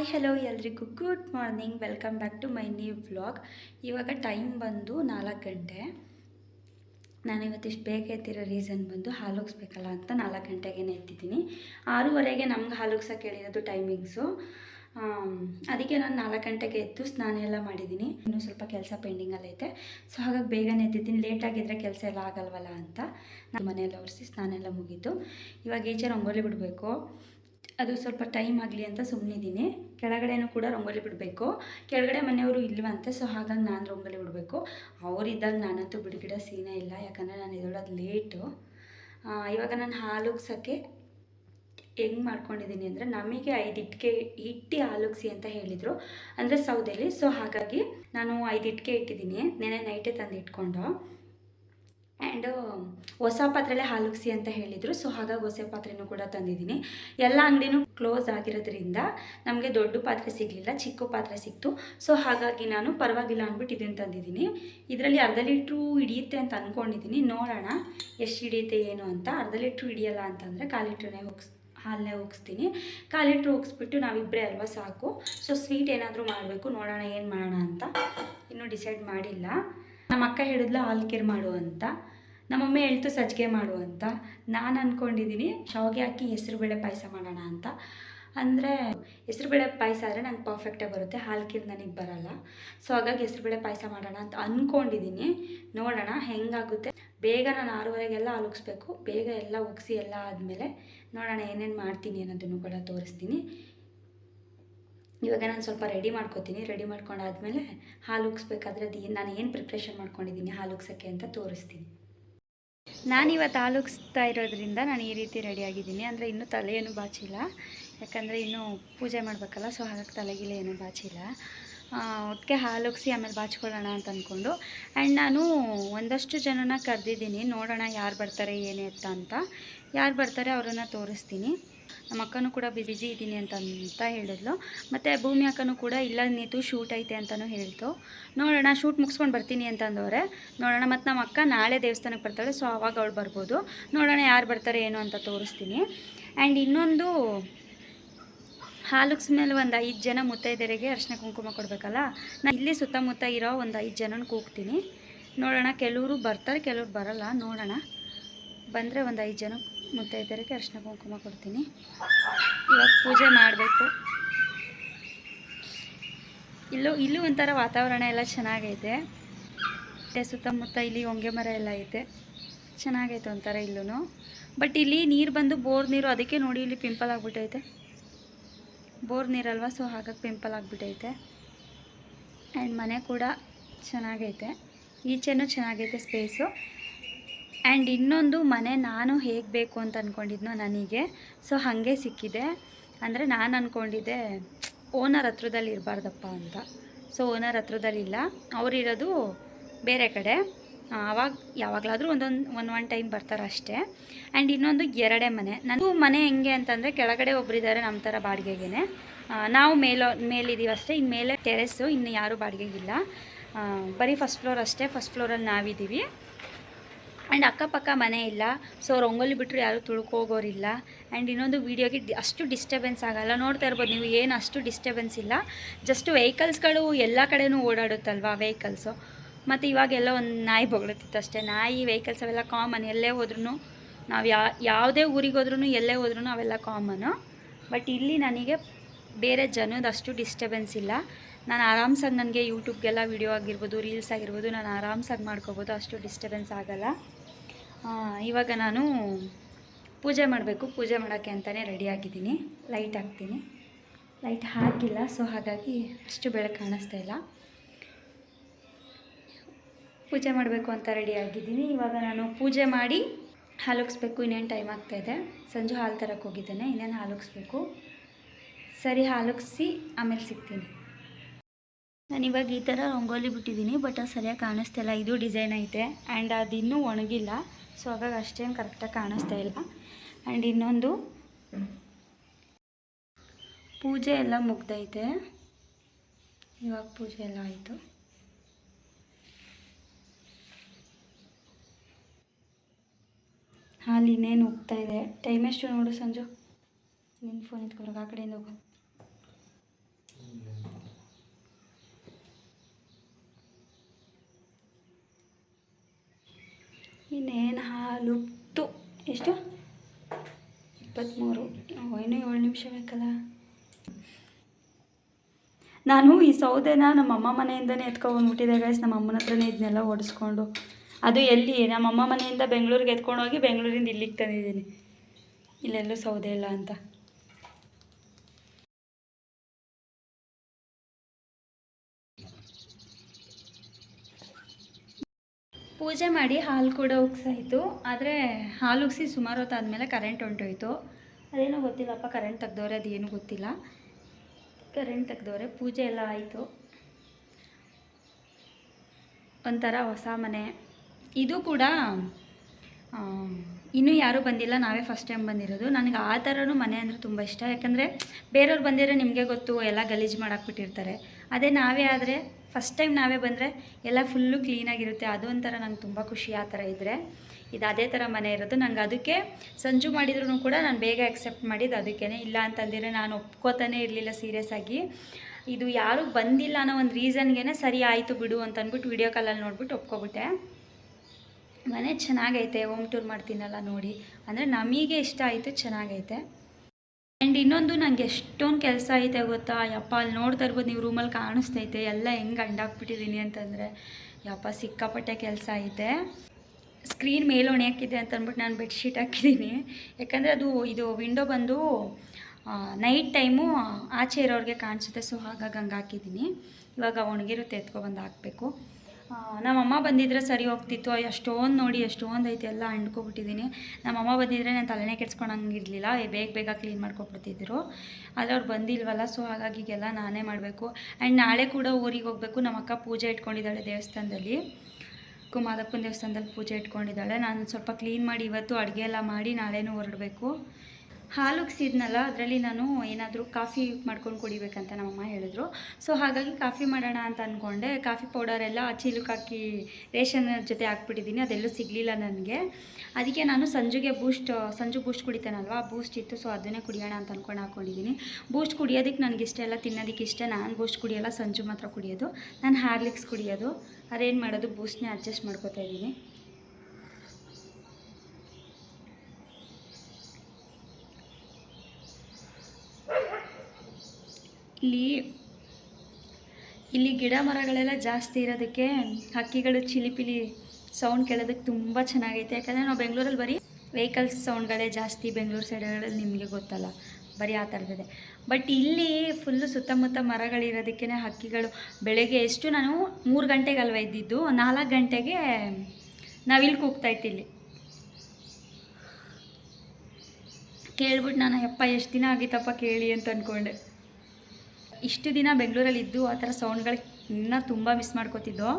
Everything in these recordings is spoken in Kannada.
ಹಾಯ್ ಹಲೋ ಎಲ್ರಿಗೂ good morning welcome back to my new vlog ಇವಾಗ ಟೈಮ್ ಬಂದು ನಾಲ್ಕು ಗಂಟೆ. ನಾನು ಇವತ್ತಿಷ್ಟು ಬೇಗ ಎದ್ದಿರೋ ರೀಸನ್ ಬಂದು ಹಾಲು ಉಗ್ಸ್ಬೇಕಲ್ಲ ಅಂತ ನಾಲ್ಕು ಗಂಟೆಗೆ ಎತ್ತಿದ್ದೀನಿ ಆರೂವರೆಗೆ ನಮ್ಗೆ ಹಾಲು ಉಗ್ಸೋಕೆ ಹೇಳಿರೋದು ಟೈಮಿಂಗ್ಸು ಅದಕ್ಕೆ ನಾನು ನಾಲ್ಕು ಗಂಟೆಗೆ ಎದ್ದು ಸ್ನಾನ ಎಲ್ಲ ಮಾಡಿದ್ದೀನಿ. ಇನ್ನೂ ಸ್ವಲ್ಪ ಕೆಲಸ ಪೆಂಡಿಂಗಲ್ಲೈತೆ ಸೊ ಹಾಗಾಗಿ ಬೇಗನೆ ಎದ್ದಿದ್ದೀನಿ. ಲೇಟಾಗಿದ್ದರೆ ಕೆಲಸ ಎಲ್ಲ ಆಗಲ್ವಲ್ಲ ಅಂತ. ನಾನು ಮನೆಯಲ್ಲಿ ಒರೆಸಿ ಸ್ನಾನ ಎಲ್ಲ ಮುಗೀತು. ಇವಾಗ ಈಚೆ ರಂಗೋಲಿ ಬಿಡಬೇಕು. ಅದು ಸ್ವಲ್ಪ ಟೈಮ್ ಆಗಲಿ ಅಂತ ಸುಮ್ಮನಿದ್ದೀನಿ ಕೆಳಗಡೆನೂ ಕೂಡ ರಂಗೋಲಿ ಬಿಡಬೇಕು. ಕೆಳಗಡೆ ಮನೆಯವರು ಇಲ್ವಂತೆ, ಸೊ ಹಾಗಾಗಿ ನಾನು ರಂಗೋಲಿ ಬಿಡಬೇಕು. ಅವರಿದ್ದಾಗ ನಾನಂತೂ ಬಿಡುಗಿಡ ಸೀನೇ ಇಲ್ಲ, ಯಾಕಂದರೆ ನಾನು ಇದೊಳಗೆ ಲೇಟು ಇವಾಗ ನಾನು ಹಾಲುಗ್ಸೋಕ್ಕೆ ಹೆಂಗೆ ಮಾಡ್ಕೊಂಡಿದ್ದೀನಿ ಅಂದರೆ ನಮಗೆ ಐದು ಇಟ್ಟಿಗೆ ಇಟ್ಟಿ ಆಲೋಗ್ಸಿ ಅಂತ ಹೇಳಿದರು, ಅಂದರೆ ಸೌದೆಯಲ್ಲಿ ಸೊ ಹಾಗಾಗಿ ನಾನು ಐದು ಇಟ್ಟಿಗೆ ಇಟ್ಟಿದ್ದೀನಿ. ನೆನೆ ನೈಟೇ ತಂದು ಇಟ್ಕೊಂಡು ಆ್ಯಂಡ್ ಹೊಸ ಪಾತ್ರೆಲೇ ಹಾಲುಕ್ಸಿ ಅಂತ ಹೇಳಿದರು. ಸೊ ಹಾಗಾಗಿ ಹೊಸ ಪಾತ್ರೆನೂ ಕೂಡ ತಂದಿದ್ದೀನಿ. ಎಲ್ಲ ಅಂಗಡಿನೂ ಕ್ಲೋಸ್ ಆಗಿರೋದ್ರಿಂದ ನಮಗೆ ದೊಡ್ಡ ಪಾತ್ರೆ ಸಿಗಲಿಲ್ಲ, ಚಿಕ್ಕ ಪಾತ್ರೆ ಸಿಕ್ತು. ಸೊ ಹಾಗಾಗಿ ನಾನು ಪರವಾಗಿಲ್ಲ ಅಂದ್ಬಿಟ್ಟು ಇದನ್ನು ತಂದಿದ್ದೀನಿ. ಇದರಲ್ಲಿ ಅರ್ಧ ಲೀಟ್ರು ಹಿಡಿಯುತ್ತೆ ಅಂತ ಅಂದ್ಕೊಂಡಿದ್ದೀನಿ ನೋಡೋಣ ಎಷ್ಟು ಹಿಡಿಯುತ್ತೆ, ಏನು ಅಂತ. ಅರ್ಧ ಲೀಟ್ರು ಹಿಡಿಯಲ್ಲ ಅಂತಂದರೆ ಕಾಲು ಲೀಟ್ರನ್ನೇ ಹೋಗಿಸ್, ಹಾಲನ್ನೇ ಹೋಗಿಸ್ತೀನಿ. ಕಾಲು ಲೀಟ್ರ್ ಹೋಗಿಸ್ಬಿಟ್ಟು ನಾವಿಬ್ಬರೇ ಅಲ್ವಾ ಸಾಕು. ಸೊ ಸ್ವೀಟ್ ಏನಾದರೂ ಮಾಡಬೇಕು. ನೋಡೋಣ ಏನು ಮಾಡೋಣ ಅಂತ. ಇನ್ನೂ ಡಿಸೈಡ್ ಮಾಡಿಲ್ಲ. ನಮ್ಮ ಅಕ್ಕ ಹೇಳಿದ್ಲು ಹಾಲ್ಕೀರ್ ಮಾಡು ಅಂತ. ನಮ್ಮಮ್ಮ ಹೇಳ್ತು, ಸಜ್ಜಿಗೆ ಮಾಡು ಅಂತ. ನಾನು ಅಂದ್ಕೊಂಡಿದ್ದೀನಿ ಶಾವಿಗೆ ಹಾಕಿ ಹೆಸರುಬೇಳೆ ಪಾಯಸ ಮಾಡೋಣ ಅಂತ. ಅಂದರೆ ಹೆಸರುಬೇಳೆ ಪಾಯಸ ಆದರೆ ನಂಗೆ ಪರ್ಫೆಕ್ಟಾಗಿ ಬರುತ್ತೆ ಹಾಲ್ಕೀರ್ ನನಗೆ ಬರಲ್ಲ. ಸೊ ಹಾಗಾಗಿ ಹೆಸರುಬೇಳೆ ಪಾಯಸ ಮಾಡೋಣ ಅಂತ ಅಂದ್ಕೊಂಡಿದ್ದೀನಿ ನೋಡೋಣ ಹೆಂಗಾಗುತ್ತೆ. ಬೇಗ ನಾನು ಆರೂವರೆಗೆಲ್ಲ ಹಾಲುಗಿಸ್ಬೇಕು. ಬೇಗ ಎಲ್ಲ ಉಗಿಸಿ ಎಲ್ಲ ಆದಮೇಲೆ ನೋಡೋಣ ಏನೇನು ಮಾಡ್ತೀನಿ ಅನ್ನೋದನ್ನು ಕೂಡ ತೋರಿಸ್ತೀನಿ. ಇವಾಗ ನಾನು ಸ್ವಲ್ಪ ರೆಡಿ ಮಾಡ್ಕೋತೀನಿ. ರೆಡಿ ಮಾಡ್ಕೊಂಡಾದ್ಮೇಲೆ ಹಾಲು ಉಗ್ಸ್ಬೇಕಾದ್ರೆ ಅದು ನಾನು ಏನು ಪ್ರಿಪ್ರೇಷನ್ ಮಾಡ್ಕೊಂಡಿದ್ದೀನಿ ಹಾಲು ಉಗ್ಸೋಕ್ಕೆ ಅಂತ ತೋರಿಸ್ತೀನಿ. ನಾನಿವತ್ತು ಹಾಲು ಉಗ್ಸ್ತಾ ಇರೋದ್ರಿಂದ ನಾನು ಈ ರೀತಿ ರೆಡಿಯಾಗಿದ್ದೀನಿ ಅಂದರೆ ಇನ್ನೂ ತಲೆ ಏನು ಬಾಚಿಲ್ಲ ಯಾಕಂದರೆ ಇನ್ನೂ ಪೂಜೆ ಮಾಡಬೇಕಲ್ಲ ಸೊ ಹಾಗಾಗಿ ತಲೆಗಿಲೆ ಏನೂ ಬಾಚಿಲ್ಲ ಒಟ್ಟಿಗೆ ಹಾಲು ಉಗ್ಸಿ ಆಮೇಲೆ ಬಾಚ್ಕೊಳ್ಳೋಣ ಅಂತ ಅಂದ್ಕೊಂಡು ಆ್ಯಂಡ್ ನಾನು ಒಂದಷ್ಟು ಜನನ ಕರೆದಿದ್ದೀನಿ. ನೋಡೋಣ ಯಾರು ಬರ್ತಾರೆ, ಏನೇ ಅಂತ. ಯಾರು ಬರ್ತಾರೆ ಅವರನ್ನು ತೋರಿಸ್ತೀನಿ. ನಮ್ಮ ಅಕ್ಕನೂ ಕೂಡ ಬಿಸಿ ಇದ್ದೀನಿ ಅಂತ ಅಂತ ಹೇಳಿದ್ಲು. ಮತ್ತು ಭೂಮಿ ಅಕ್ಕನೂ ಕೂಡ ಇಲ್ಲ, ನೀತು ಶೂಟ್ ಐತೆ ಅಂತಲೂ ಹೇಳ್ತು. ನೋಡೋಣ ಶೂಟ್ ಮುಗಿಸ್ಕೊಂಡು ಬರ್ತೀನಿ ಅಂತ ಅಂದವ್ರೆ ನೋಡೋಣ, ಮತ್ತು ನಮ್ಮ ಅಕ್ಕ ನಾಳೆ ದೇವಸ್ಥಾನಕ್ಕೆ ಬರ್ತಾಳೆ ಸೊ ಆವಾಗ ಅವಳು ಬರ್ಬೋದು. ನೋಡೋಣ ಯಾರು ಬರ್ತಾರೆ, ಏನು ಅಂತ ತೋರಿಸ್ತೀನಿ. ಆ್ಯಂಡ್ ಇನ್ನೊಂದು, ಹಾಲುಕ್ಸ್ ಮೇಲೆ ಒಂದು ಐದು ಜನ ಮುತ್ತೈದೆಯರಿಗೆ ಅರ್ಶಿನ ಕುಂಕುಮ ಕೊಡಬೇಕಲ್ಲ? ನಾನು ಇಲ್ಲಿ ಸುತ್ತಮುತ್ತ ಇರೋ ಒಂದು ಐದು ಜನನ ಕೂಗ್ತೀನಿ. ನೋಡೋಣ, ಕೆಲವರು ಬರ್ತಾರೆ, ಕೆಲವ್ರು ಬರಲ್ಲ, ನೋಡೋಣ. ಬಂದರೆ ಒಂದು ಐದು ಜನ ಮುತ್ತೈದೆಯರಿಗೆ ಅರಿಶಿನ ಕುಂಕುಮ ಕೊಡ್ತೀನಿ. ಇವಾಗ ಪೂಜೆ ಮಾಡಬೇಕು. ಇಲ್ಲೂ ಇಲ್ಲೂ ಒಂಥರ ವಾತಾವರಣ ಎಲ್ಲ ಚೆನ್ನಾಗೈತೆ. ಮತ್ತು ಸುತ್ತಮುತ್ತ ಇಲ್ಲಿ ಹೊಂಗೆ ಮರ ಎಲ್ಲ ಐತೆ. ಚೆನ್ನಾಗೈತೆ ಒಂಥರ ಇಲ್ಲೂ ಬಟ್ ಇಲ್ಲಿ ನೀರು ಬಂದು ಬೋರ್ ನೀರು ಅದಕ್ಕೆ ನೋಡಿ ಇಲ್ಲಿ ಪಿಂಪಲ್ ಆಗಿಬಿಟ್ಟೈತೆ. ಬೋರ್ ನೀರಲ್ವ ಸೊ ಹಾಗಾಗಿ ಪಿಂಪಲ್ ಆಗಿಬಿಟ್ಟೈತೆ. ಆ್ಯಂಡ್ ಮನೆ ಕೂಡ ಚೆನ್ನಾಗೈತೆ. ಈಚೆನೂ ಚೆನ್ನಾಗೈತೆ ಸ್ಪೇಸು ಆ್ಯಂಡ್ ಇನ್ನೊಂದು ಮನೆ ನಾನು ಹೇಗೆ ಬೇಕು ಅಂತ ಅಂದ್ಕೊಂಡಿದ್ನೋ ನನಗೆ. ಸೊ ಹಾಗೆ ಸಿಕ್ಕಿದೆ. ಅಂದರೆ ನಾನು ಅಂದ್ಕೊಂಡಿದ್ದೆ ಓನರ್ ಹತ್ರದಲ್ಲಿ ಇರಬಾರ್ದಪ್ಪ ಅಂತ. ಸೊ ಓನರ್ ಹತ್ರದಲ್ಲಿಲ್ಲ ಅವರಿರೋದು ಬೇರೆ ಕಡೆ. ಆವಾಗ ಯಾವಾಗಲಾದರೂ ಒಂದೊಂದು ಒನ್ ಒನ್ ಟೈಮ್ ಬರ್ತಾರೆ ಅಷ್ಟೇ. ಆ್ಯಂಡ್ ಇನ್ನೊಂದು ಎರಡೇ ಮನೆ. ನನಗೂ ಮನೆ ಹೆಂಗೆ ಅಂತಂದರೆ ಕೆಳಗಡೆ ಒಬ್ಬರಿದ್ದಾರೆ ನಮ್ಮ ಥರ ಬಾಡಿಗೆಗೇನೆ. ನಾವು ಮೇಲೋ ಮೇಲಿದ್ದೀವಿ ಅಷ್ಟೇ. ಇನ್ನು ಮೇಲೆ ಟೆರೆಸ್ಸು ಇನ್ನು ಯಾರೂ ಬಾಡಿಗೆಗಿಲ್ಲ. ಬರೀ ಫಸ್ಟ್ ಫ್ಲೋರ್ ಅಷ್ಟೇ. ಫಸ್ಟ್ ಫ್ಲೋರಲ್ಲಿ ನಾವಿದ್ದೀವಿ ಆ್ಯಂಡ್ ಅಕ್ಕಪಕ್ಕ ಮನೆ ಇಲ್ಲ. ಸೊ ರಂಗೋಲಿ ಬಿಟ್ಟರು ಯಾರೂ ತುಳ್ಕೋಗೋರಿಲ್ಲ. ಆ್ಯಂಡ್ ಇನ್ನೊಂದು ವೀಡಿಯೋಗೆ ಅಷ್ಟು ಡಿಸ್ಟರ್ಬೆನ್ಸ್ ಆಗಲ್ಲ. ನೋಡ್ತಾ ಇರ್ಬೋದು ನೀವು ಏನು ಅಷ್ಟು ಡಿಸ್ಟರ್ಬೆನ್ಸ್ ಇಲ್ಲ. ಜಸ್ಟ್ ವೆಹಿಕಲ್ಸ್ಗಳು ಎಲ್ಲ ಕಡೆನೂ ಓಡಾಡುತ್ತಲ್ವಾ ವೆಹಿಕಲ್ಸು ಮತ್ತು ಇವಾಗೆಲ್ಲ ಒಂದು ನಾಯಿ ಬೊಗಳುತ್ತಿತ್ತು ಅಷ್ಟೇ. ನಾಯಿ ವೆಹಿಕಲ್ಸ್ ಅವೆಲ್ಲ ಕಾಮನ್ ಎಲ್ಲೇ ಹೋದ್ರೂ ನಾವು ಯಾ ಯಾವುದೇ ಊರಿಗೆ ಹೋದ್ರೂ ಎಲ್ಲೇ ಹೋದ್ರೂ ಅವೆಲ್ಲ ಕಾಮನು ಬಟ್ ಇಲ್ಲಿ ನನಗೆ ಬೇರೆ ಜನದ ಅಷ್ಟು ಡಿಸ್ಟರ್ಬೆನ್ಸ್ ಇಲ್ಲ. ನಾನು ಆರಾಮ್ಸಾಗಿ ನನಗೆ ಯೂಟ್ಯೂಬ್ಗೆಲ್ಲ ವೀಡಿಯೋ ಆಗಿರ್ಬೋದು ರೀಲ್ಸ್ ಆಗಿರ್ಬೋದು, ನಾನು ಆರಾಮ್ಸಾಗಿ ಮಾಡ್ಕೋಬೋದು. ಅಷ್ಟು ಡಿಸ್ಟರ್ಬೆನ್ಸ್ ಆಗಲ್ಲ. ಇವಾಗ ನಾನು ಪೂಜೆ ಮಾಡಬೇಕು, ಪೂಜೆ ಮಾಡೋಕ್ಕೆ ಅಂತಲೇ ರೆಡಿಯಾಗಿದ್ದೀನಿ ಲೈಟ್ ಹಾಕ್ತೀನಿ. ಲೈಟ್ ಹಾಕಿಲ್ಲ ಸೊ ಹಾಗಾಗಿ ಅಷ್ಟು ಬೆಳಕು ಕಾಣಿಸ್ತಾ ಇಲ್ಲ. ಪೂಜೆ ಮಾಡಬೇಕು ಅಂತ ರೆಡಿ ಆಗಿದ್ದೀನಿ. ಇವಾಗ ನಾನು ಪೂಜೆ ಮಾಡಿ ಹಾಲುಗಿಸ್ಬೇಕು, ಇನ್ನೇನು ಟೈಮ್ ಆಗ್ತಾಯಿದೆ ಸಂಜೆ ಹಾಲು ತರಕ್ಕೆ ಹೋಗಿದ್ದೇನೆ, ಇನ್ನೇನು ಹಾಲುಗಿಸ್ಬೇಕು? ಸರಿ, ಹಾಲುಗಿಸಿ ಆಮೇಲೆ ಸಿಗ್ತೀನಿ. ನಾನು ಇವಾಗ ಈ ಥರ ರಂಗೋಲಿ ಬಿಟ್ಟಿದ್ದೀನಿ ಬಟ್ ಅದು ಸರಿಯಾಗಿ ಕಾಣಿಸ್ತಿಲ್ಲ ಇದು ಡಿಸೈನ್ ಐತೆ ಆ್ಯಂಡ್ ಅದು ಇನ್ನೂ ಒಣಗಿಲ್ಲ. ಸೊ ಹಾಗಾಗಿ ಅಷ್ಟೇನು ಕರೆಕ್ಟಾಗಿ ಕಾಣಿಸ್ತಾ ಇಲ್ಲ. ಆ್ಯಂಡ್ ಇನ್ನೊಂದು ಪೂಜೆ ಎಲ್ಲ ಮುಗ್ದೈತೆ. ಇವಾಗ ಪೂಜೆ ಎಲ್ಲ ಆಯಿತು. ಹಾಲು ಇನ್ನೇನು ಹೋಗ್ತಾ ಇದೆ. ಟೈಮ್ ಎಷ್ಟು ನೋಡು ಸಂಜು? ನಿನ್ನ ಫೋನ್ ಎತ್ಕೊಳಕ್ಕೆ ಆ ಕಡೆಯಿಂದ ಹೋಗು. ಇನ್ನೇನು ಹಾಲು ತು ಎಷ್ಟು ಇಪ್ಪತ್ತ್ಮೂರು ಇನ್ನೂ ಏಳು ನಿಮಿಷ ಬೇಕಲ್ಲ? ನಾನು ಈ ಸೌದೆನ ನಮ್ಮ ಅಮ್ಮ ಮನೆಯಿಂದನೇ ಎತ್ಕೊಬಂದ್ಬಿಟ್ಟಿದೆ ಗೈಸ್ ನಮ್ಮ ಅಮ್ಮನ ಹತ್ರನೇ ಇದನ್ನೆಲ್ಲ ಓಡಿಸ್ಕೊಂಡು. ಅದು ಎಲ್ಲಿ? ನಮ್ಮ ಅಮ್ಮ ಮನೆಯಿಂದ ಬೆಂಗಳೂರಿಗೆ ಎತ್ಕೊಂಡು ಹೋಗಿ ಬೆಂಗಳೂರಿಂದ ಇಲ್ಲಿಗೆ ತಂದಿದ್ದೀನಿ. ಇಲ್ಲೆಲ್ಲೂ ಸೌದೆ ಇಲ್ಲ ಅಂತ. ಪೂಜೆ ಮಾಡಿ ಹಾಲು ಕೂಡ ಉಗ್ಸಾಯಿತು. ಆದರೆ ಹಾಲು ಉಗ್ಸಿ ಸುಮಾರು ಹೊತ್ತಾದಮೇಲೆ ಕರೆಂಟ್ ಹೊಂಟೋಯ್ತು ಅದೇನೋ ಗೊತ್ತಿಲ್ಲಪ್ಪ ಕರೆಂಟ್ ತೆಗ್ದವ್ರೆ, ಅದೇನು ಗೊತ್ತಿಲ್ಲ. ಕರೆಂಟ್ ತೆಗ್ದವ್ರೆ, ಪೂಜೆ ಎಲ್ಲ ಆಯಿತು. ಒಂಥರ ಹೊಸ ಮನೆ. ಇದು ಕೂಡ ಇನ್ನೂ ಯಾರೂ ಬಂದಿಲ್ಲ, ನಾವೇ ಫಸ್ಟ್ ಟೈಮ್ ಬಂದಿರೋದು. ನನಗೆ ಆ ಥರನೂ ಮನೆ ಅಂದರೆ ತುಂಬ ಇಷ್ಟ. ಯಾಕಂದರೆ ಬೇರೆಯವ್ರು ಬಂದಿರೋ ನಿಮಗೆ ಗೊತ್ತು, ಎಲ್ಲ ಗಲೀಜು ಮಾಡಾಕ್ಬಿಟ್ಟಿರ್ತಾರೆ ಅದೇ ನಾವೇ ಆದರೆ ಫಸ್ಟ್ ಟೈಮ್ ನಾವೇ ಬಂದರೆ ಎಲ್ಲ ಫುಲ್ಲು ಕ್ಲೀನಾಗಿರುತ್ತೆ ಅದು ಒಂಥರ ನಂಗೆ ತುಂಬ ಖುಷಿ ಆ ಥರ ಇದ್ದರೆ ಇದು ಅದೇ ಥರ ಮನೆ ಇರೋದು. ನಂಗೆ ಅದಕ್ಕೆ ಸಂಜು ಮಾಡಿದ್ರು ಕೂಡ ನಾನು ಬೇಗ ಆಕ್ಸೆಪ್ಟ್ ಮಾಡಿದ್ದು ಅದಕ್ಕೇ ಇಲ್ಲ ಅಂತಂದಿದ್ರೆ ನಾನು ಒಪ್ಕೋತಾನೆ ಇರಲಿಲ್ಲ ಸೀರಿಯಸ್ ಆಗಿ. ಇದು ಯಾರೂ ಬಂದಿಲ್ಲ ಅನ್ನೋ ಒಂದು ರೀಸನ್ಗೆ ಸರಿ ಆಯಿತು ಬಿಡು ಅಂತ ಅಂದ್ಬಿಟ್ಟು ವಿಡಿಯೋ ಕಾಲಲ್ಲಿ ನೋಡ್ಬಿಟ್ಟು ಒಪ್ಕೊಬಿಟ್ಟೆ. ಮನೆ ಚೆನ್ನಾಗೈತೆ. ಹೋಮ್ ಟೂರ್ ಮಾಡ್ತೀನಲ್ಲ ನೋಡಿ. ಅಂದರೆ ನಮಗೆ ಇಷ್ಟ ಆಯಿತು, ಚೆನ್ನಾಗೈತೆ. ಆ್ಯಂಡ್ ಇನ್ನೊಂದು ನನಗೆ ಎಷ್ಟೊಂದು ಕೆಲಸ ಐತೆ ಗೊತ್ತಾ? ಯಪ್ಪ, ಅಲ್ಲಿ ನೋಡ್ತಾ ಇರ್ಬೋದು, ನೀವು ರೂಮಲ್ಲಿ ಕಾಣಿಸ್ತೈತೆ, ಎಲ್ಲ ಹೆಂಗೆ ಅಂಡಾಕ್ಬಿಟ್ಟಿದ್ದೀನಿ ಅಂತಂದರೆ, ಯಪ್ಪ, ಸಿಕ್ಕಾಪಟ್ಟೆ ಕೆಲಸ ಐತೆ. ಸ್ಕ್ರೀನ್ ಮೇಲೆ ಹಾಕಿದೆ ಅಂತ ಅಂದ್ಬಿಟ್ಟು ನಾನು ಬೆಡ್ಶೀಟ್ ಹಾಕಿದ್ದೀನಿ ಯಾಕಂದರೆ ಅದು, ಇದು ವಿಂಡೋ ಬಂದು ನೈಟ್ ಟೈಮು ಆಚೆ ಇರೋರಿಗೆ ಕಾಣಿಸುತ್ತೆ ಸೊ ಹಾಗಾಗಿ ಹಂಗೆ ಹಾಕಿದ್ದೀನಿ ಇವಾಗ ಒಣಗಿರುತ್ತೆ ಎತ್ಕೊಬಂದು ಹಾಕಬೇಕು. ನಮ್ಮಮ್ಮ ಬಂದಿದ್ರೆ ಸರಿ ಹೋಗ್ತಿತ್ತು. ಎಷ್ಟೊಂದು ನೋಡಿ, ಎಷ್ಟೊಂದು ಐತೆ ಎಲ್ಲ ಅಂಡ್ಕೊಬಿಟ್ಟಿದ್ದೀನಿ ನಮ್ಮಮ್ಮ ಬಂದಿದ್ರೆ ನಾನು ತಲೆನೇ ಕೆಡ್ಸ್ಕೊಳಂಗಿರಲಿಲ್ಲ. ಬೇಗ ಬೇಗ ಕ್ಲೀನ್ ಮಾಡ್ಕೊಬಿಡ್ತಿದ್ರು. ಆದರೆ ಅವ್ರು ಬಂದಿಲ್ವಲ್ಲ ಸೊ ಹಾಗಾಗಿ ಈಗೆಲ್ಲ ನಾನೇ ಮಾಡಬೇಕು. ಆ್ಯಂಡ್ ನಾಳೆ ಕೂಡ ಊರಿಗೆ ಹೋಗಬೇಕು. ನಮ್ಮ ಅಕ್ಕ ಪೂಜೆ ಇಟ್ಕೊಂಡಿದ್ದಾಳೆ ದೇವಸ್ಥಾನದಲ್ಲಿ. ಕುಮಾರಪ್ಪನ ದೇವಸ್ಥಾನದಲ್ಲಿ ಪೂಜೆ ಇಟ್ಕೊಂಡಿದ್ದಾಳೆ. ನಾನು ಸ್ವಲ್ಪ ಕ್ಲೀನ್ ಮಾಡಿ ಇವತ್ತು ಅಡುಗೆ ಎಲ್ಲ ಮಾಡಿ ನಾಳೆನೂ ಹೊರಡಬೇಕು. ಹಾಲು ಉಗ್ಸಿದ್ನಲ್ಲ, ಅದರಲ್ಲಿ ನಾನು ಏನಾದರೂ ಕಾಫಿ ಮಾಡ್ಕೊಂಡು ಕುಡಿಬೇಕಂತ ನಮ್ಮಮ್ಮ ಹೇಳಿದ್ರು. ಸೊ ಹಾಗಾಗಿ ಕಾಫಿ ಮಾಡೋಣ ಅಂತ ಅಂದ್ಕೊಂಡೆ ಕಾಫಿ ಪೌಡರ್ ಎಲ್ಲ ಚೀಲಕ್ಕೆ ಹಾಕಿ ರೇಷನ್ ಜೊತೆ ಹಾಕ್ಬಿಟ್ಟಿದ್ದೀನಿ, ಅದೆಲ್ಲೂ ಸಿಗಲಿಲ್ಲ ನನಗೆ. ಅದಕ್ಕೆ ನಾನು ಸಂಜುಗೆ ಬೂಸ್ಟ್, ಸಂಜು ಬೂಸ್ಟ್ ಕುಡಿತಾನಲ್ವ ಬೂಸ್ಟ್ ಇತ್ತು ಸೊ ಅದನ್ನೇ ಕುಡಿಯೋಣ ಅಂತ ಅಂದ್ಕೊಂಡು ಹಾಕ್ಕೊಂಡಿದ್ದೀನಿ ಬೂಸ್ಟ್ ಕುಡಿಯೋದಕ್ಕೆ ನನಗೆ ಇಷ್ಟ ಎಲ್ಲ ತಿನ್ನೋದಕ್ಕೆ ಇಷ್ಟ, ನಾನು ಬೂಸ್ಟ್ ಕುಡಿಯೋಲ್ಲ, ಸಂಜು ಮಾತ್ರ ಕುಡಿಯೋದು. ನಾನು ಹಾರ್ಲಿಕ್ಸ್ ಕುಡಿಯೋದು. ಅದೇನು ಮಾಡೋದು, ಬೂಸ್ಟ್ನೇ ಅಡ್ಜಸ್ಟ್ ಮಾಡ್ಕೋತಾ ಇದ್ದೀನಿ. ಇಲ್ಲಿ ಇಲ್ಲಿ ಗಿಡ ಮರಗಳೆಲ್ಲ ಜಾಸ್ತಿ ಇರೋದಕ್ಕೆ ಹಕ್ಕಿಗಳು ಚಿಲಿಪಿಲಿ ಸೌಂಡ್ ಕೇಳೋದಕ್ಕೆ ತುಂಬ ಚೆನ್ನಾಗೈತೆ. ಯಾಕಂದರೆ ನಾವು ಬೆಂಗಳೂರಲ್ಲಿ ಬರೀ ವೆಹಿಕಲ್ಸ್ ಸೌಂಡ್ಗಳೇ ಜಾಸ್ತಿ ಬೆಂಗಳೂರು ಸೈಡ್ಗಳಲ್ಲಿ ನಿಮಗೆ ಗೊತ್ತಲ್ಲ, ಬರೀ ಆ ಥರದಿದೆ ಬಟ್ ಇಲ್ಲಿ ಫುಲ್ಲು ಸುತ್ತಮುತ್ತ ಮರಗಳಿರೋದಕ್ಕೇ ಹಕ್ಕಿಗಳು. ಬೆಳಗ್ಗೆ ಎಷ್ಟು ನಾನು ಮೂರು ಗಂಟೆಗೆ ಅಲ್ವ ಇದ್ದಿದ್ದು ನಾಲ್ಕು ಗಂಟೆಗೆ ನಾವಿಲ್ಲಿ ಕೂಗ್ತಾಯಿತ್ತು ಇಲ್ಲಿ. ಕೇಳ್ಬಿಟ್ಟು ನಾನು ಯಪ್ಪ ಎಷ್ಟು ದಿನ ಆಗಿತ್ತಪ್ಪ ಕೇಳಿ ಅಂತ ಅಂದ್ಕೊಂಡೆ ಇಷ್ಟು ದಿನ ಬೆಂಗಳೂರಲ್ಲಿ ಇದ್ದು ಆ ಥರ ಸೌಂಡ್ಗಳು ಇನ್ನೂ ತುಂಬ ಮಿಸ್ ಮಾಡ್ಕೋತಿದ್ದೋ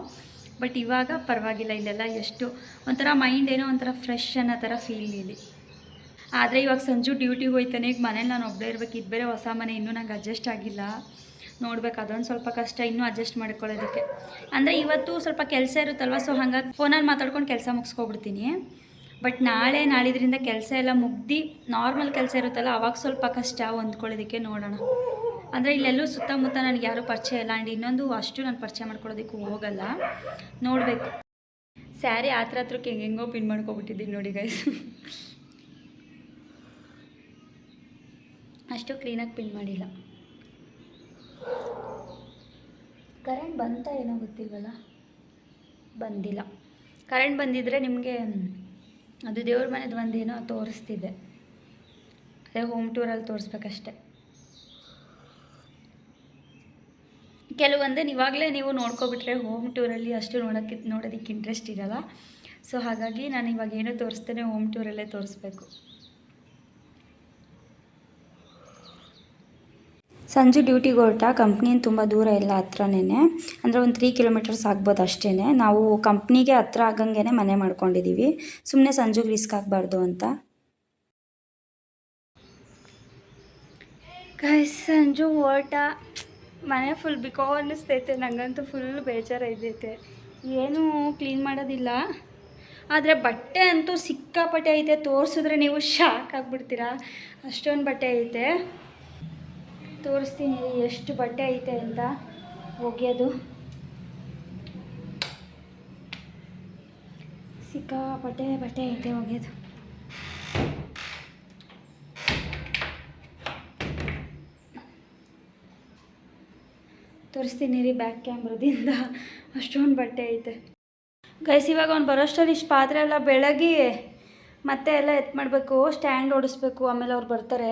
ಬಟ್ ಇವಾಗ ಪರವಾಗಿಲ್ಲ, ಇಲ್ಲೆಲ್ಲ ಎಷ್ಟು ಒಂಥರ ಮೈಂಡ್ ಏನೋ ಒಂಥರ ಫ್ರೆಶ್ ಅನ್ನೋ ಥರ ಫೀಲ್ ಇಲ್ಲಿ. ಆದರೆ ಇವಾಗ ಸಂಜು ಡ್ಯೂಟಿಗೆ ಹೋಯ್ತಾನೆ, ಈಗ ಮನೇಲಿ ನಾನು ಒಬ್ಬಳೇ ಇರ್ಬೇಕು, ಇದು ಬೇರೆ ಹೊಸ ಮನೆ, ಇನ್ನೂ ನಂಗೆ ಅಡ್ಜಸ್ಟ್ ಆಗಿಲ್ಲ. ನೋಡ್ಬೇಕು, ಅದೊಂದು ಸ್ವಲ್ಪ ಕಷ್ಟ, ಇನ್ನೂ ಅಡ್ಜಸ್ಟ್ ಮಾಡ್ಕೊಳ್ಳೋದಕ್ಕೆ. ಅಂದರೆ ಇವತ್ತು ಸ್ವಲ್ಪ ಕೆಲಸ ಇರುತ್ತಲ್ವ ಸೊ ಹಾಗಾಗಿ ಫೋನಲ್ಲಿ ಮಾತಾಡ್ಕೊಂಡು ಕೆಲಸ ಮುಗಿಸ್ಕೊಬಿಡ್ತೀನಿ. ಬಟ್ ನಾಳೆ, ನಾಳಿದ್ರಿಂದ ಕೆಲಸ ಎಲ್ಲ ಮುಗ್ದು ನಾರ್ಮಲ್ ಕೆಲಸ ಇರುತ್ತಲ್ಲ, ಅವಾಗ ಸ್ವಲ್ಪ ಕಷ್ಟ ಹೊಂದ್ಕೊಳ್ಳೋದಕ್ಕೆ ನೋಡೋಣ. ಅಂದರೆ ಇಲ್ಲೆಲ್ಲೂ ಸುತ್ತಮುತ್ತ ನನಗೆ ಯಾರೂ ಪರಿಚಯ ಇಲ್ಲ. ಆ್ಯಂಡ್ ಇನ್ನೊಂದು ಅಷ್ಟು ನಾನು ಪರಿಚಯ ಮಾಡ್ಕೊಳ್ಳೋದಕ್ಕೂ ಹೋಗಲ್ಲ. ನೋಡಬೇಕು. ಸ್ಯಾರಿ ಹತ್ರ ಹತ್ರಕ್ಕೆ ಹೆಂಗೆಂಗೋ ಪಿನ್ ಮಾಡ್ಕೊಬಿಟ್ಟಿದ್ದೀನಿ ನೋಡಿ ಗೈಸ್ ಅಷ್ಟು ಕ್ಲೀನಾಗಿ ಪಿನ್ ಮಾಡಿಲ್ಲ. ಕರೆಂಟ್ ಬಂತ ಏನೋ ಗೊತ್ತಿಲ್ವಲ್ಲ? ಬಂದಿಲ್ಲ. ಕರೆಂಟ್ ಬಂದಿದ್ದರೆ ನಿಮಗೆ, ಅದು ದೇವ್ರ ಮನೆದು ಒಂದೇನೋ ತೋರಿಸ್ತಿದ್ದೆ ಅದೇ ಹೋಮ್ ಟೂರಲ್ಲಿ ತೋರಿಸ್ಬೇಕಷ್ಟೆ. ಕೆಲವೊಂದನ್ನು ಇವಾಗಲೇ ನೀವು ನೋಡ್ಕೊಬಿಟ್ರೆ ಹೋಮ್ ಟೂರಲ್ಲಿ ಅಷ್ಟು ನೋಡೋಕ್ಕೆ ನೋಡೋದಕ್ಕೆ ಇಂಟ್ರೆಸ್ಟ್ ಇರಲ್ಲ. ಸೊ ಹಾಗಾಗಿ ನಾನು ಇವಾಗ ಏನೋ ತೋರಿಸ್ತೇನೆ ಹೋಮ್ ಟೂರಲ್ಲೇ ತೋರಿಸ್ಬೇಕು. ಸಂಜೆ ಡ್ಯೂಟಿಗೆ ಹೊರಟ ಕಂಪ್ನಿಯಿಂದ ತುಂಬ ದೂರ ಇಲ್ಲ ಹತ್ರನೇ ಅಂದರೆ ಒಂದು ತ್ರೀ ಕಿಲೋಮೀಟರ್ಸ್ ಆಗ್ಬೋದು ಅಷ್ಟೇ ನಾವು ಕಂಪ್ನಿಗೆ ಹತ್ರ ಆಗಂಗೆ ಮನೆ ಮಾಡ್ಕೊಂಡಿದ್ದೀವಿ ಸುಮ್ಮನೆ ಸಂಜೆಗೆ ರಿಸ್ಕ್ ಆಗಬಾರ್ದು ಅಂತ. ಸಂಜು ಓಟ ಮನೆ ಫುಲ್ ಬಿಕೋ ಅನ್ನಿಸ್ತೈತೆ. ನನಗಂತೂ ಫುಲ್ ಬೇಜಾರೈದೈತೆ ಏನೂ ಕ್ಲೀನ್ ಮಾಡೋದಿಲ್ಲ. ಆದರೆ ಬಟ್ಟೆ ಅಂತೂ ಸಿಕ್ಕಾಪಟ್ಟೆ ಐತೆ. ತೋರಿಸಿದ್ರೆ ನೀವು ಶಾಕ್ ಆಗಿಬಿಡ್ತೀರಾ. ಅಷ್ಟೊಂದು ಬಟ್ಟೆ ಐತೆ. ತೋರಿಸ್ತೀನಿ ಎಷ್ಟು ಬಟ್ಟೆ ಐತೆ ಅಂತ. ಒಗೆಯೋದು ಸಿಕ್ಕಾಪಟ್ಟೆ ಬಟ್ಟೆ ಐತೆ ಒಗೆಯೋದು ತೋರಿಸ್ತೀನಿ ರೀ ಬ್ಯಾಕ್ ಕ್ಯಾಮ್ರದಿಂದ ಅಷ್ಟೊಂದು ಬಟ್ಟೆ ಐತೆ. ಗೈಸ್ ಇವಾಗ ಅವ್ನು ಬರೋಷ್ಟರಲ್ಲಿ ಇಷ್ಟು ಪಾತ್ರೆ ಎಲ್ಲ ಬೆಳಗಿ ಮತ್ತೆ ಎಲ್ಲ ಎತ್ ಮಾಡಬೇಕು ಸ್ಟ್ಯಾಂಡ್ ಓಡಿಸ್ಬೇಕು, ಆಮೇಲೆ ಅವ್ರು ಬರ್ತಾರೆ.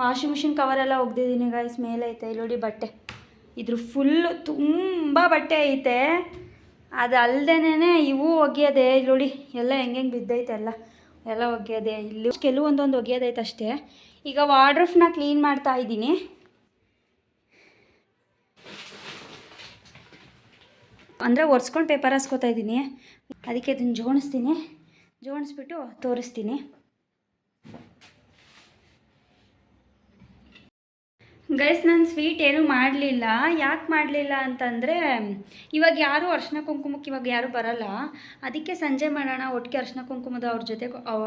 ವಾಷಿಂಗ್ ಮಿಷಿನ್ ಕವರೆಲ್ಲ ಒಗ್ದಿದ್ದೀನಿ ಗೈಸ್ ಮೇಲೆ ಐತೆ, ಇಲ್ಲಿ ಬಟ್ಟೆ. ಇದ್ರ ಫುಲ್ಲು ತುಂಬ ಬಟ್ಟೆ ಐತೆ. ಅದು ಅಲ್ಲದೇನೆ ಇವು ಒಗೆಯೋದೆ ಇಲ್ಲೋಡಿ ಎಲ್ಲ ಹೆಂಗೆ ಹೆಂಗೆ ಬಿದ್ದೈತೆ ಎಲ್ಲ. ಎಲ್ಲ ಒಗೆಯೋದೆ, ಇಲ್ಲಿ ಕೆಲವೊಂದೊಂದು ಒಗೆಯೋದೈತೆ ಅಷ್ಟೇ. ಈಗ ವಾರ್ಡ್ರಫ್ನ ಕ್ಲೀನ್ ಮಾಡ್ತಾ ಇದ್ದೀನಿ. ಅಂದರೆ ಒರೆಸ್ಕೊಂಡು ಪೇಪರ್ ಹಾಸ್ಕೋತಾ ಇದ್ದೀನಿ ಅದಕ್ಕೆ ಅದನ್ನು ಜೋಡಿಸ್ತೀನಿ ಜೋಡಿಸ್ಬಿಟ್ಟು ತೋರಿಸ್ತೀನಿ. ಗೈಸ್, ನಾನು ಸ್ವೀಟ್ ಏನೂ ಮಾಡಲಿಲ್ಲ. ಯಾಕೆ ಮಾಡಲಿಲ್ಲ ಅಂತಂದರೆ, ಇವಾಗ ಯಾರೂ ಅರ್ಶಿನ ಕುಂಕುಮಕ್ಕೆ ಇವಾಗ ಯಾರೂ ಬರಲ್ಲ. ಅದಕ್ಕೆ ಸಂಜೆ ಮಾಡೋಣ, ಒಟ್ಟಿಗೆ ಅರ್ಶಿನ ಕುಂಕುಮದ ಅವ್ರ ಜೊತೆ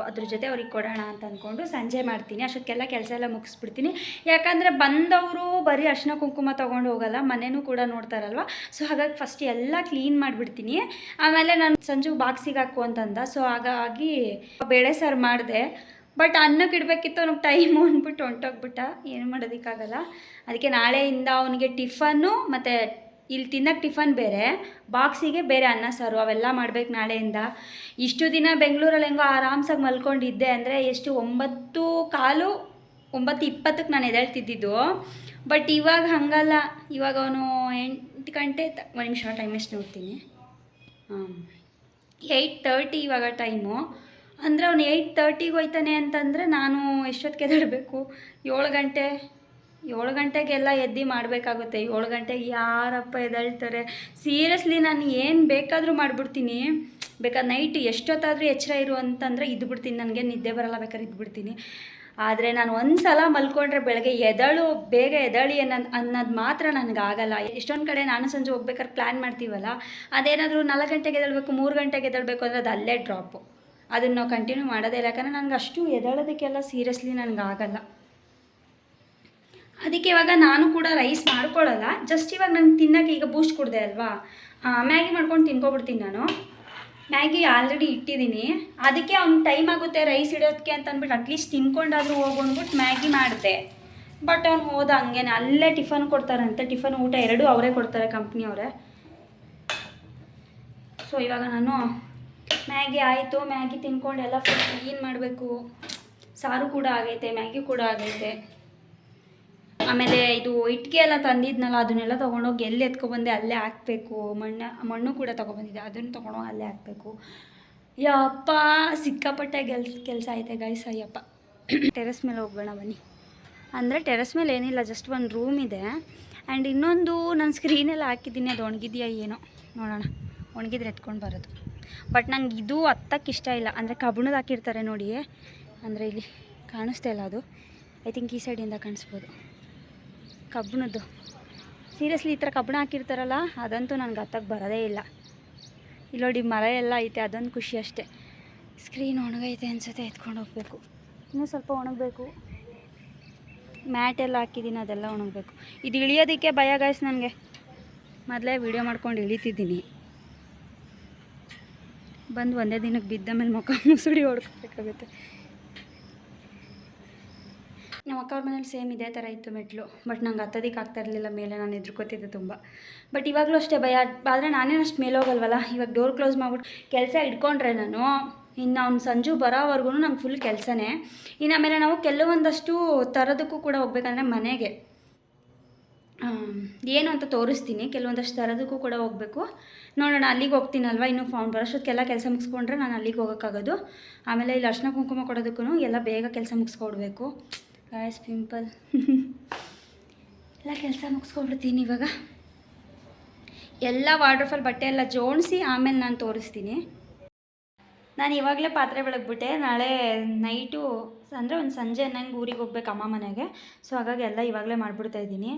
ಅದ್ರ ಜೊತೆ ಅವ್ರಿಗೆ ಕೊಡೋಣ ಅಂತ ಅಂದ್ಕೊಂಡು ಸಂಜೆ ಮಾಡ್ತೀನಿ. ಅಷ್ಟಕ್ಕೆಲ್ಲ ಕೆಲಸ ಎಲ್ಲ ಮುಗಿಸ್ಬಿಡ್ತೀನಿ. ಯಾಕಂದರೆ ಬಂದವರು ಬರೀ ಅರ್ಶಿನ ಕುಂಕುಮ ತೊಗೊಂಡು ಹೋಗಲ್ಲ ಮನೆಯೂ ಕೂಡ ನೋಡ್ತಾರಲ್ವ? ಸೊ ಹಾಗಾಗಿ ಫಸ್ಟ್ ಎಲ್ಲ ಕ್ಲೀನ್ ಮಾಡಿಬಿಡ್ತೀನಿ. ಆಮೇಲೆ ನಾನು ಸಂಜೆ ಬಾಕ್ಸಿಗೆ ಹಾಕು ಅಂತಂದ. ಸೊ ಹಾಗಾಗಿ ಬೇಳೆ ಸಾರು ಮಾಡಿದೆ. ಬಟ್ ಅನ್ನಕ್ಕೆ ಇಡಬೇಕಿತ್ತು ಅವ್ನಿಗೆ ಟೈಮು ಅಂದ್ಬಿಟ್ಟು ಹೊಂಟೋಗ್ಬಿಟ್ಟ. ಏನು ಮಾಡೋದಕ್ಕಾಗಲ್ಲ. ಅದಕ್ಕೆ ನಾಳೆಯಿಂದ ಅವನಿಗೆ ಟಿಫನ್ನು ಮತ್ತು ಇಲ್ಲಿ ತಿನ್ನಕ್ಕೆ ಟಿಫನ್ ಬೇರೆ ಬಾಕ್ಸಿಗೆ ಬೇರೆ ಅನ್ನ, ಸಾರು ಅವೆಲ್ಲ ಮಾಡ್ಬೇಕು ನಾಳೆಯಿಂದ. ಇಷ್ಟು ದಿನ ಬೆಂಗಳೂರಲ್ಲಿ ಹೆಂಗೋ ಆರಾಮ್ಸಾಗಿ ಮಲ್ಕೊಂಡಿದ್ದೆ ಅಂದರೆ ಎಷ್ಟು ಒಂಬತ್ತು ಕಾಲು, ಒಂಬತ್ತು ಇಪ್ಪತ್ತಕ್ಕೆ ನಾನು ಎದ್ದೇಳ್ತಿದ್ದಿದ್ದು. ಬಟ್ ಇವಾಗ ಹಾಗಲ್ಲ. ಇವಾಗ ಅವನು ಎಂಟು ಗಂಟೆ ಒಂದು ನಿಮಿಷ ಟೈಮ್ ಎಷ್ಟು ನೋಡ್ತೀನಿ ಹಾಂ ಏಯ್ಟ್ ತರ್ಟಿ ಇವಾಗ ಟೈಮು ಅಂದರೆ ಅವನು ಏಯ್ಟ್ ತರ್ಟಿಗೆ ಹೋಯ್ತಾನೆ ಅಂತಂದರೆ ನಾನು ಎಷ್ಟೊತ್ತಿಗೆ ಎದ್ದಿಡಬೇಕು ಏಳು ಗಂಟೆ, ಏಳು ಗಂಟೆಗೆಲ್ಲ ಎದ್ದು ಮಾಡಬೇಕಾಗುತ್ತೆ. ಏಳು ಗಂಟೆಗೆ ಯಾರಪ್ಪ ಎದ್ದೇಳ್ತಾರೆ? ಸೀರಿಯಸ್ಲಿ ನಾನು ಏನು ಬೇಕಾದರೂ ಮಾಡಿಬಿಡ್ತೀನಿ. ಬೇಕಾದ್ರೆ ನೈಟ್ ಎಷ್ಟೊತ್ತಾದರೂ ಎಚ್ಚರ ಇರು ಅಂತಂದರೆ ಇದ್ದು ಬಿಡ್ತೀನಿ. ನನಗೆ ನಿದ್ದೆ ಬರಲ್ಲ ಬೇಕಾದ್ರೆ ಇದ್ದು ಬಿಡ್ತೀನಿ. ಆದರೆ ನಾನು ಒಂದು ಸಲ ಮಲ್ಕೊಂಡ್ರೆ ಬೆಳಗ್ಗೆ ಎದಳು ಬೇಗ ಎದಳಿ ಅನ್ನೋ ಅನ್ನೋದು ಮಾತ್ರ ನನಗಾಗಲ್ಲ. ಎಷ್ಟೊಂದು ಕಡೆ ನಾನು ಸಂಜೆ ಹೋಗ್ಬೇಕಾದ್ರೆ ಪ್ಲ್ಯಾನ್ ಮಾಡ್ತೀವಲ್ಲ, ಅದೇನಾದರೂ ನಾಲ್ಕು ಗಂಟೆಗೆ ಎದಳಬೇಕು ಮೂರು ಗಂಟೆಗೆ ಎದಳಬೇಕು ಅಂದರೆ ಅದು ಅಲ್ಲೇ ಡ್ರಾಪು ಅದನ್ನು ನಾವು ಕಂಟಿನ್ಯೂ ಮಾಡೋದೇ ಇಲ್ಲ. ಯಾಕಂದರೆ ನನಗೆ ಅಷ್ಟು ಎದಳೋದಕ್ಕೆಲ್ಲ ಸೀರಿಯಸ್ಲಿ ನನಗೆ ಆಗಲ್ಲ. ಅದಕ್ಕೆ ಇವಾಗ ನಾನು ಕೂಡ ರೈಸ್ ಮಾಡ್ಕೊಳ್ಳಲ್ಲ. ಜಸ್ಟ್ ಇವಾಗ ನಂಗೆ ತಿನ್ನೋಕೆ ಈಗ ಬೂಸ್ಟ್ ಕೊಡಿದೆ ಅಲ್ವಾ? ಮ್ಯಾಗಿ ಮಾಡ್ಕೊಂಡು ತಿನ್ಕೊಬಿಡ್ತೀನಿ ನಾನು. ಮ್ಯಾಗಿ ಆಲ್ರೆಡಿ ಇಟ್ಟಿದ್ದೀನಿ. ಅದಕ್ಕೆ ಅವ್ನಿಗೆ ಟೈಮ್ ಆಗುತ್ತೆ ರೈಸ್ ಇಡೋದಕ್ಕೆ ಅಂತ ಅಂದ್ಬಿಟ್ಟು ಅಟ್ಲೀಸ್ಟ್ ತಿನ್ಕೊಂಡಾದ್ರೂ ಹೋಗು ಅಂದ್ಬಿಟ್ಟು ಮ್ಯಾಗಿ ಮಾಡಿದೆ. ಬಟ್ ಅವ್ನು ಹೋದ ಹಂಗೇನೆ. ಅಲ್ಲೇ ಟಿಫನ್ ಕೊಡ್ತಾರಂತೆ. ಟಿಫನ್ ಊಟ ಎರಡೂ ಅವರೇ ಕೊಡ್ತಾರೆ ಕಂಪ್ನಿಯವರೇ. ಸೊ ಇವಾಗ ನಾನು ಮ್ಯಾಗಿ ಆಯಿತು, ಮ್ಯಾಗಿ ತಿನ್ಕೊಂಡು ಎಲ್ಲ ಫುಲ್ ಕ್ಲೀನ್ ಮಾಡಬೇಕು. ಸಾರು ಕೂಡ ಆಗೈತೆ, ಮ್ಯಾಗಿ ಕೂಡ ಆಗೈತೆ. ಆಮೇಲೆ ಇದು ಇಟ್ಟಿಗೆ ಎಲ್ಲ ತಂದಿದ್ನಲ್ಲ, ಅದನ್ನೆಲ್ಲ ತೊಗೊಂಡೋಗಿ ಎಲ್ಲಿ ಎತ್ಕೊಬಂದೆ ಅಲ್ಲೇ ಹಾಕ್ಬೇಕು. ಮಣ್ಣು ಮಣ್ಣು ಕೂಡ ತೊಗೊಬಂದಿದೆ ಅದನ್ನು ತೊಗೊಂಡೋಗಿ ಅಲ್ಲೇ ಹಾಕಬೇಕು. ಯಪ್ಪ, ಸಿಕ್ಕಾಪಟ್ಟೆ ಗೆಲ್ಸ್ ಕೆಲಸ ಐತೆ ಗೈಸ್ ಅಯ್ಯಪ್ಪ. ಟೆರೆಸ್ ಮೇಲೆ ಹೋಗೋಣ ಬನ್ನಿ. ಅಂದರೆ ಟೆರೆಸ್ ಮೇಲೆ ಏನಿಲ್ಲ ಜಸ್ಟ್ ಒಂದು ರೂಮ್ ಇದೆ. ಆ್ಯಂಡ್ ಇನ್ನೊಂದು, ನಾನು ಸ್ಕ್ರೀನೆಲ್ಲ ಹಾಕಿದ್ದೀನಿ, ಅದು ಒಣಗಿದೆಯಾ ಏನೋ. ನೋಡೋಣ, ಒಣಗಿದ್ರೆ ಎತ್ಕೊಂಡು ಬರೋದು. ಬಟ್ ನಂಗೆ ಇದು ಹತ್ತಕ್ಕೆ ಇಷ್ಟ ಇಲ್ಲ. ಅಂದರೆ ಕಬ್ಬಣದ ಹಾಕಿರ್ತಾರೆ ನೋಡಿ ಅಂದರೆ ಇಲ್ಲಿ ಕಾಣಿಸ್ತಾ ಇಲ್ಲ ಅದು. ಐ ಥಿಂಕ್ ಈ ಸೈಡಿಂದ ಕಾಣಿಸ್ಬೋದು. ಕಬ್ಬಿಣದ್ದು. ಸೀರಿಯಸ್ಲಿ ಈ ಥರ ಕಬ್ಬಿಣ ಹಾಕಿರ್ತಾರಲ್ಲ, ಅದಂತೂ ನನಗೆ ಹತ್ತಕ್ಕೆ ಬರೋದೇ ಇಲ್ಲ. ಇಲ್ಲಿ ನೋಡಿ ಮರ ಎಲ್ಲ ಐತೆ, ಅದೊಂದು ಖುಷಿ ಅಷ್ಟೇ. ಸ್ಕ್ರೀನ್ ಒಣಗೈತೆ ಅನ್ಸುತ್ತೆ, ಎತ್ಕೊಂಡು ಹೋಗ್ಬೇಕು. ಇನ್ನೂ ಸ್ವಲ್ಪ ಒಣಗಬೇಕು. ಮ್ಯಾಟ್ ಎಲ್ಲ ಹಾಕಿದ್ದೀನಿ ಅದೆಲ್ಲ ಒಣಗಬೇಕು. ಇದು ಇಳಿಯೋದಕ್ಕೆ ಭಯ ಗಾಯ್ಸ್ ನನಗೆ. ಮೊದಲೇ ವಿಡಿಯೋ ಮಾಡ್ಕೊಂಡು ಇಳಿತಿದ್ದೀನಿ. ಬಂದು ಒಂದೇ ದಿನಕ್ಕೆ ಬಿದ್ದ ಮೇಲೆ ಮುಖ ಮುಸುಡಿ ಹೊಡ್ಕೋಬೇಕಾಗುತ್ತೆ ನಮ್ಮ ಅಕ್ಕ ಅವ್ರ ಮನೇಲಿ ಸೇಮ್ ಇದೇ ಥರ ಇತ್ತು ಮೆಟ್ಲು, ಬಟ್ ನಂಗೆ ಹತ್ತೋದಿಕ್ಕೆ ಆಗ್ತಾ ಇರಲಿಲ್ಲ, ಮೇಲೆ ನಾನು ಹೆದ್ರ್ಕೊತಿದ್ದೆ ತುಂಬ. ಬಟ್ ಇವಾಗಲೂ ಅಷ್ಟೇ ಭಯ, ಆದರೆ ನಾನೇನು ಅಷ್ಟು ಮೇಲೆ ಹೋಗಲ್ವಲ್ಲ, ಇವಾಗ ಡೋರ್ ಕ್ಲೋಸ್ ಮಾಡ್ಬಿಟ್ಟು ಕೆಲಸ ಇಟ್ಕೊಂಡ್ರೆ ನಾನು, ಇನ್ನು ಅವ್ನು ಸಂಜು ಬರೋವರೆಗೂ ನಂಗೆ ಫುಲ್ ಕೆಲಸನೇ. ಇನ್ನು ಆಮೇಲೆ ನಾವು ಕೆಲವೊಂದಷ್ಟು ಥರದಕ್ಕೂ ಕೂಡ ಹೋಗ್ಬೇಕಂದ್ರೆ ಮನೆಗೆ. ಏನು ಅಂತ ತೋರಿಸ್ತೀನಿ. ಕೆಲವೊಂದಷ್ಟು ತರೋದಕ್ಕೂ ಕೂಡ ಹೋಗಬೇಕು. ನೋಡೋಣ, ಅಲ್ಲಿಗೆ ಹೋಗ್ತೀನಲ್ವ? ಇನ್ನು ಫೌಂಡ್ ಬರೋಷ್ಟೊತ್ತಿಗೆಲ್ಲ ಕೆಲಸ ಮುಗಿಸ್ಕೊಂಡ್ರೆ ನಾನು ಅಲ್ಲಿಗೆ ಹೋಗೋಕ್ಕಾಗೋದು. ಆಮೇಲೆ ಇಲ್ಲಿ ಅರ್ಶಿನ ಕುಂಕುಮ ಕೊಡೋದಕ್ಕೂ ಎಲ್ಲ ಬೇಗ ಕೆಲಸ ಮುಗಿಸ್ಕೊಡ್ಬೇಕು. ಗಾಯಸ್ ಪಿಂಪಲ್ ಎಲ್ಲ ಕೆಲಸ ಮುಗಿಸ್ಕೊಬಿಡ್ತೀನಿ ಇವಾಗ. ಎಲ್ಲ ವಾಟರ್ಫಾಲ್ ಬಟ್ಟೆ ಎಲ್ಲ ಜೋಡಿಸಿ ಆಮೇಲೆ ನಾನು ತೋರಿಸ್ತೀನಿ. ನಾನು ಇವಾಗಲೇ ಪಾತ್ರೆ ಬೆಳಗ್ಬಿಟ್ಟೆ. ನಾಳೆ ನೈಟು ಅಂದರೆ ಒಂದು ಸಂಜೆ ನಂಗೆ ಊರಿಗೆ ಹೋಗ್ಬೇಕು ಅಮ್ಮ ಮನೆಗೆ. ಸೊ ಹಾಗಾಗಿ ಎಲ್ಲ ಇವಾಗಲೇ ಮಾಡಿಬಿಡ್ತಾ ಇದ್ದೀನಿ.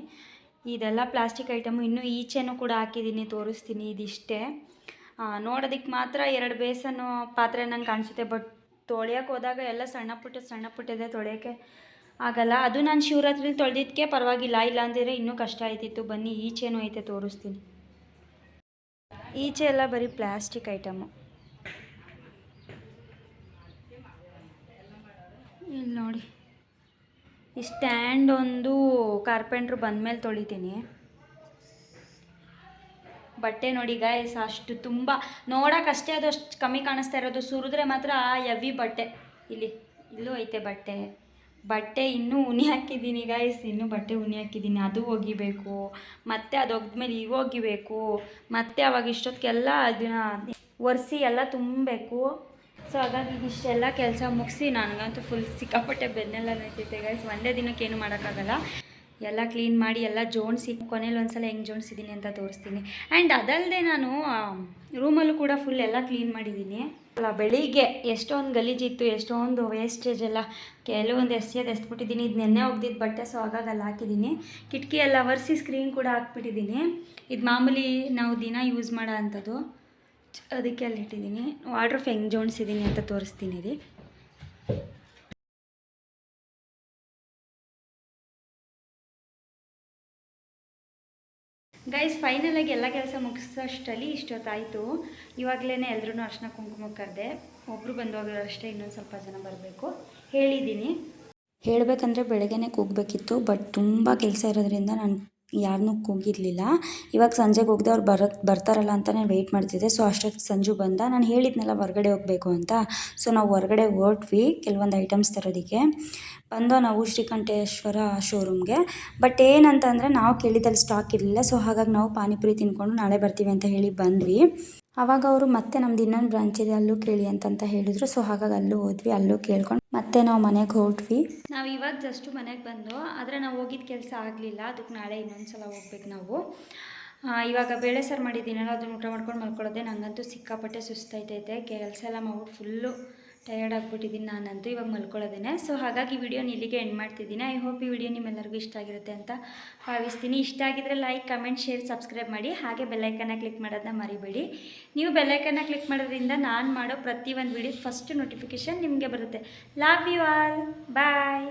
ಇದೆಲ್ಲ ಪ್ಲಾಸ್ಟಿಕ್ ಐಟಮು ಇನ್ನೂ ಈಚೆನೂ ಕೂಡ ಹಾಕಿದ್ದೀನಿ, ತೋರಿಸ್ತೀನಿ ಇದಿಷ್ಟೇ. ನೋಡೋದಕ್ಕೆ ಮಾತ್ರ ಎರಡು ಬೇಸನ್ನು ಪಾತ್ರೆ ನಂಗೆ ಕಾಣಿಸುತ್ತೆ, ಬಟ್ ತೊಳೆಯೋಕೆ ಹೋದಾಗ ಎಲ್ಲ ಸಣ್ಣ ಪುಟ್ಟ ಸಣ್ಣ ಪುಟ್ಟದೆ ತೊಳೆಯೋಕ್ಕೆ ಆಗಲ್ಲ. ಅದು ನಾನು ಶಿವರಾತ್ರಿಲಿ ತೊಳೆದಿದ್ದಕ್ಕೆ ಪರವಾಗಿಲ್ಲ ಇಲ್ಲ ಅಂದ್ರೆ ಇನ್ನೂ ಕಷ್ಟ ಆಯ್ತಿತ್ತು. ಬನ್ನಿ, ಈಚೆನೂ ಐತೆ, ತೋರಿಸ್ತೀನಿ. ಈಚೆ ಎಲ್ಲ ಬರೀ ಪ್ಲಾಸ್ಟಿಕ್ ಐಟಮು. ಇಲ್ಲಿ ನೋಡಿ. ಈ ಸ್ಟ್ಯಾಂಡ್ ಒಂದು ಕಾರ್ಪೆಂಟ್ರು ಬಂದಮೇಲೆ ತೊಳಿತೀನಿ. ಬಟ್ಟೆ ನೋಡಿ ಗಾಯ್ಸ್ ಅಷ್ಟು ತುಂಬ ನೋಡೋಕ್ಕಷ್ಟೇ ಅದು ಅಷ್ಟು ಕಮ್ಮಿ ಕಾಣಿಸ್ತಾ ಇರೋದು. ಸುರಿದ್ರೆ ಮಾತ್ರ ಎವಿ ಬಟ್ಟೆ. ಇಲ್ಲಿ, ಇಲ್ಲೂ ಐತೆ ಬಟ್ಟೆ. ಬಟ್ಟೆ ಇನ್ನೂ ಉನಿ ಹಾಕಿದ್ದೀನಿ ಗಾಯಸ್ ಇನ್ನೂ ಬಟ್ಟೆ ಉನಿ ಹಾಕಿದ್ದೀನಿ. ಅದು ಒಗಿಬೇಕು, ಮತ್ತೆ ಅದು ಒಗ್ದ್ಮೇಲೆ ಈಗ ಒಗಿಬೇಕು, ಮತ್ತೆ ಅವಾಗ ಇಷ್ಟೊತ್ತಿಗೆಲ್ಲ ಅದನ್ನ ಒರೆಸಿ ಎಲ್ಲ ತುಂಬಬೇಕು. ಸೊ ಹಾಗಾಗಿ ಇಷ್ಟೆಲ್ಲ ಕೆಲಸ ಮುಗಿಸಿ ನನಗಂತೂ ಫುಲ್ ಸಿಕ್ಕಾಪಟ್ಟೆ ಬೆನ್ನೆಲ್ಲ ನೋಯ್ತೈತೆ ಗೈಸ್ ಒಂದೇ ದಿನಕ್ಕೆ ಏನು ಮಾಡೋಕ್ಕಾಗಲ್ಲ. ಎಲ್ಲ ಕ್ಲೀನ್ ಮಾಡಿ, ಎಲ್ಲ ಜೋಡಿಸಿ ಒಂದು ಸಲ ಹೆಂಗೆ ಜೋಡಿಸಿದ್ದೀನಿ ಅಂತ ತೋರಿಸ್ತೀನಿ. ಆ್ಯಂಡ್ ಅದಲ್ಲದೆ ನಾನು ರೂಮಲ್ಲೂ ಕೂಡ ಫುಲ್ ಎಲ್ಲ ಕ್ಲೀನ್ ಮಾಡಿದ್ದೀನಿ ಅಲ್ಲ, ಬೆಳಿಗ್ಗೆ ಎಷ್ಟೊಂದು ಗಲೀಜಿತ್ತು ಎಷ್ಟೊಂದು ವೇಸ್ಟೇಜ್ ಎಲ್ಲ. ಕೆಲವೊಂದು ಎಸೆಯೋದು ಎಸ್ಬಿಟ್ಟಿದ್ದೀನಿ ಇದು ನೆನ್ನೆ ಒಗ್ದಿದ್ದು ಬಟ್ಟೆ ಸೊ ಹಾಗಾಗಿ ಅಲ್ಲಿ ಹಾಕಿದ್ದೀನಿ ಕಿಟಕಿ ಎಲ್ಲ ಒರೆಸಿ ಸ್ಕ್ರೀನ್ ಕೂಡ ಹಾಕ್ಬಿಟ್ಟಿದ್ದೀನಿ ಇದು ಮಾಮೂಲಿ ನಾವು ದಿನ ಯೂಸ್ ಮಾಡೋ ಅಂಥದ್ದು. ಅದಕ್ಕೆ ಅಲ್ಲಿ ಇಟ್ಟಿದ್ದೀನಿ ವಾಟ್ರ್ ಹೆಂಗೆ ಜೋಡಿಸಿದ್ದೀನಿ ಅಂತ ತೋರಿಸ್ತೀನಿ ರೀ ಗೈಸ್ ಫೈನಲಾಗಿ ಎಲ್ಲ ಕೆಲಸ ಮುಗಿಸೋಷ್ಟರಲ್ಲಿ ಇಷ್ಟೊತ್ತಾಯಿತು. ಇವಾಗಲೇ ಎಲ್ಲರೂ ಅರ್ಶನ ಕುಂಕುಮ ಕರೆದೆ ಒಬ್ಬರು ಬಂದು ಹೋಗಿರೋ ಅಷ್ಟೇ ಇನ್ನೊಂದು ಸ್ವಲ್ಪ ಜನ ಬರಬೇಕು. ಹೇಳಿದ್ದೀನಿ. ಹೇಳಬೇಕಂದ್ರೆ ಬೆಳಗ್ಗೆನೇ ಕೂಗಬೇಕಿತ್ತು ಬಟ್ ತುಂಬ ಕೆಲಸ ಇರೋದ್ರಿಂದ ನಾನು ಯಾರನ್ನೂ ಕೂಗಿರಲಿಲ್ಲ. ಇವಾಗ ಸಂಜೆಗೆ ಹೋಗ್ದೆ ಅವ್ರು ಬರೋ ಬರ್ತಾರಲ್ಲ ಅಂತ ನಾನು ವೆಯ್ಟ್ ಮಾಡ್ತಿದ್ದೆ. ಸೊ ಅಷ್ಟೊತ್ತು ಸಂಜು ಬಂದ. ನಾನು ಹೇಳಿದ್ನಲ್ಲ ಹೊರಗಡೆ ಹೋಗಬೇಕು ಅಂತ. ಸೊ ನಾವು ಹೊರಗಡೆ ಹೊರಟ್ವಿ ಕೆಲವೊಂದು ಐಟಮ್ಸ್ ತರೋದಕ್ಕೆ. ಬಂದೋ ನಾವು ಶ್ರೀಕಂಠೇಶ್ವರ ಶೋರೂಮ್ಗೆ ಬಟ್ ಏನಂತಂದರೆ ನಾವು ಕೇಳಿದಲ್ಲಿ ಸ್ಟಾಕ್ ಇರಲಿಲ್ಲ. ಸೊ ಹಾಗಾಗಿ ನಾವು ಪಾನಿಪುರಿ ತಿನ್ಕೊಂಡು ನಾಳೆ ಬರ್ತೀವಿ ಅಂತ ಹೇಳಿ ಬಂದ್ವಿ. ಆವಾಗ ಅವರು, ಮತ್ತೆ ನಮ್ದು ಇನ್ನೊಂದು ಬ್ರಾಂಚ್ ಇದೆ, ಅಲ್ಲೂ ಕೇಳಿ ಅಂತಂತ ಹೇಳಿದ್ರು. ಸೊ ಹಾಗಾಗಿ ಅಲ್ಲೂ ಹೋದ್ವಿ, ಅಲ್ಲೂ ಕೇಳ್ಕೊಂಡು ಮತ್ತೆ ನಾವು ಮನೆಗೆ ಹೊರಟ್ವಿ ನಾವು ಇವಾಗ ಜಸ್ಟು ಮನೆಗೆ ಬಂದು, ಆದರೆ ನಾವು ಹೋಗಿದ್ದ ಕೆಲಸ ಆಗಲಿಲ್ಲ. ಅದಕ್ಕೆ ನಾಳೆ ಇನ್ನೊಂದು ಸಲ ಹೋಗ್ಬೇಕು ನಾವು. ಇವಾಗ ಬೇಳೆ ಸಾರು ಮಾಡಿದ್ದೀನಲ್ಲ, ಅದನ್ನು ಊಟ ಮಾಡ್ಕೊಂಡು ಮಲ್ಕೊಳ್ಳೋದೆ ನನಗಂತೂ ಸಿಕ್ಕಾಪಟ್ಟೆ ಸುಸ್ತಾಯ್ತೈತೆ. ಕೆಲಸ ಎಲ್ಲ ಮಾಡ್ಬಿಟ್ಟು ಫುಲ್ಲು ಟಯರ್ಡ್ ಆಗಿಬಿಟ್ಟಿದ್ದೀನಿ ನಾನಂತೂ, ಇವಾಗ ಮಲ್ಕೊಳ್ಳೋದೇನೆ. ಸೊ ಹಾಗಾಗಿ ವಿಡಿಯೋನ ಇಲ್ಲಿಗೆ ಎಂಡ್ ಮಾಡ್ತಿದ್ದೀನಿ. ಐ ಹೋಪ್ ಈ ವಿಡಿಯೋ ನಿಮ್ಮೆಲ್ಲರಿಗೂ ಇಷ್ಟ ಆಗಿರುತ್ತೆ ಅಂತ ಭಾವಿಸ್ತೀನಿ. ಇಷ್ಟ ಆಗಿದ್ರೆ ಲೈಕ್ ಕಮೆಂಟ್ ಶೇರ್ ಸಬ್ಸ್ಕ್ರೈಬ್ ಮಾಡಿ. ಹಾಗೆ ಬೆಲ್ಲೈಕನ್ನ ಕ್ಲಿಕ್ ಮಾಡೋದನ್ನ ಮರಿಬೇಡಿ. ನೀವು ಬೆಲ್ಲೈಕನ್ನ ಕ್ಲಿಕ್ ಮಾಡೋದ್ರಿಂದ ನಾನು ಮಾಡೋ ಪ್ರತಿ ಒಂದು ವಿಡಿಯೋ ಫಸ್ಟ್ ನೋಟಿಫಿಕೇಷನ್ ನಿಮಗೆ ಬರುತ್ತೆ. Love you all bye